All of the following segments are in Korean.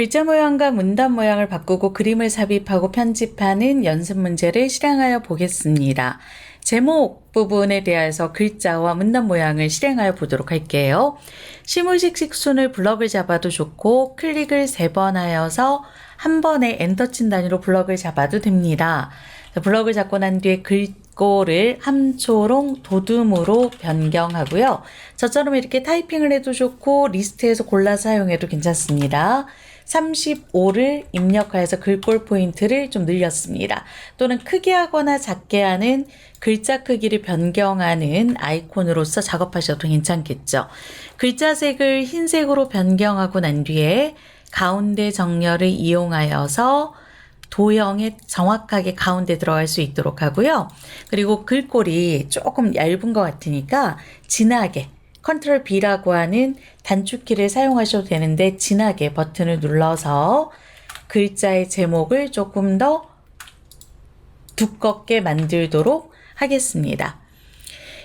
글자 모양과 문단 모양을 바꾸고 그림을 삽입하고 편집하는 연습 문제를 실행하여 보겠습니다. 제목 부분에 대해서 글자와 문단 모양을 실행하여 보도록 할게요. 시무식 식 순을 블럭을 잡아도 좋고 클릭을 세 번 하여서 한 번에 엔터 친 단위로 블럭을 잡아도 됩니다. 블럭을 잡고 난 뒤에 글꼴을 함초롱 도둠으로 변경하고요. 저처럼 이렇게 타이핑을 해도 좋고 리스트에서 골라 사용해도 괜찮습니다. 35를 입력하여서 글꼴 포인트를 좀 늘렸습니다. 또는 크게 하거나 작게 하는 글자 크기를 변경하는 아이콘으로서 작업하셔도 괜찮겠죠. 글자 색을 흰색으로 변경하고 난 뒤에 가운데 정렬을 이용하여서 도형에 정확하게 가운데 들어갈 수 있도록 하고요. 그리고 글꼴이 조금 얇은 것 같으니까 진하게 컨트롤 B라고 하는 단축키를 사용하셔도 되는데 진하게 버튼을 눌러서 글자의 제목을 조금 더 두껍게 만들도록 하겠습니다.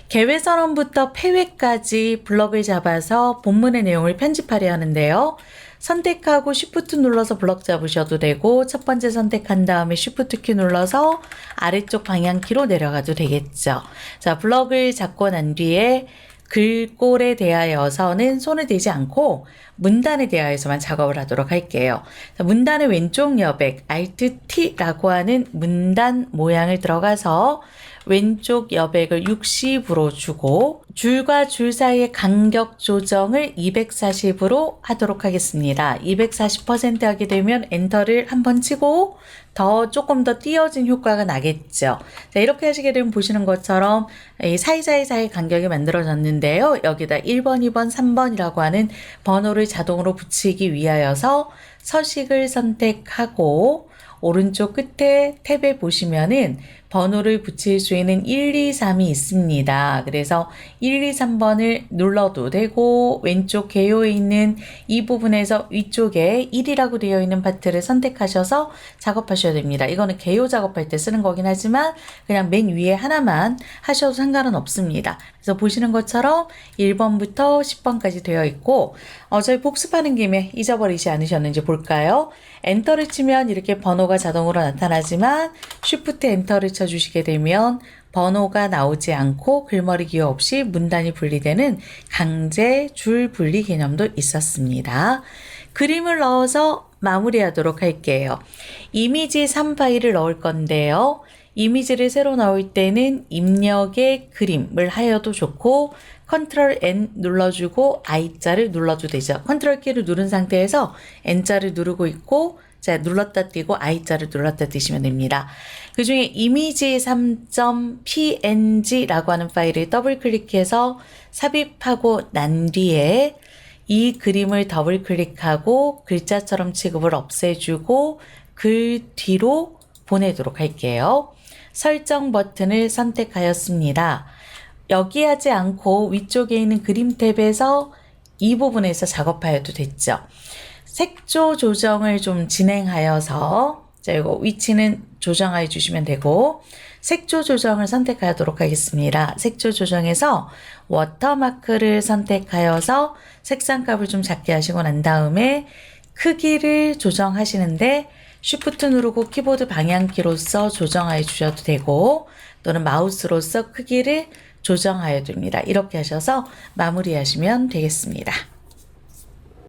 개회 선언부터 폐회까지 블럭을 잡아서 본문의 내용을 편집하려 하는데요. 선택하고 Shift 눌러서 블럭 잡으셔도 되고 첫 번째 선택한 다음에 Shift 키 눌러서 아래쪽 방향키로 내려가도 되겠죠. 자, 블럭을 잡고 난 뒤에 글꼴에 대하여서는 손을 대지 않고 문단에 대하여서만 작업을 하도록 할게요. 자, 문단의 왼쪽 여백 Alt T라고 하는 문단 모양을 들어가서 왼쪽 여백을 60으로 주고 줄과 줄 사이의 간격 조정을 240으로 하도록 하겠습니다. 240% 하게 되면 엔터를 한번 치고 더 조금 더 띄어진 효과가 나겠죠. 자, 이렇게 하시게 되면 보시는 것처럼 이 사이사이 사이 간격이 만들어졌는데요. 여기다 1번, 2번, 3번이라고 하는 번호를 자동으로 붙이기 위하여서 서식을 선택하고 오른쪽 끝에 탭에 보시면은 번호를 붙일 수 있는 1, 2, 3이 있습니다. 그래서 1, 2, 3번을 눌러도 되고 왼쪽 개요에 있는 이 부분에서 위쪽에 1이라고 되어 있는 파트를 선택하셔서 작업하셔야 됩니다. 이거는 개요 작업할 때 쓰는 거긴 하지만 그냥 맨 위에 하나만 하셔도 상관은 없습니다. 그래서 보시는 것처럼 1번부터 10번까지 되어 있고 어, 저희 복습하는 김에 잊어버리지 않으셨는지 볼까요? 엔터를 치면 이렇게 번호가 자동으로 나타나지만 쉬프트 엔터를 쳐 주시게 되면 번호가 나오지 않고 글머리 기호 없이 문단이 분리되는 강제 줄 분리 개념도 있었습니다. 그림을 넣어서 마무리하도록 할게요. 이미지 3 파일을 넣을 건데요. 이미지를 새로 넣을 때는 입력의 그림을 하여도 좋고 컨트롤 N 눌러주고 I자를 눌러도 되죠. 컨트롤 키를 누른 상태에서 N자를 누르고 있고 자 눌렀다 띄고 I자를 눌렀다 띄시면 됩니다. 그 중에 이미지 3.png라고 하는 파일을 더블 클릭해서 삽입하고 난 뒤에 이 그림을 더블 클릭하고 글자처럼 취급을 없애주고 글 뒤로 보내도록 할게요. 설정 버튼을 선택하였습니다. 여기 하지 않고 위쪽에 있는 그림 탭에서 이 부분에서 작업하여도 됐죠. 색조 조정을 좀 진행하여서 자, 이거 위치는 조정해 주시면 되고 색조 조정을 선택하도록 하겠습니다. 색조 조정에서 워터마크를 선택하여서 색상 값을 좀 작게 하시고 난 다음에 크기를 조정하시는데 쉬프트 누르고 키보드 방향키로서 조정해 주셔도 되고 또는 마우스로서 크기를 조정하여 둡니다. 이렇게 하셔서 마무리하시면 되겠습니다.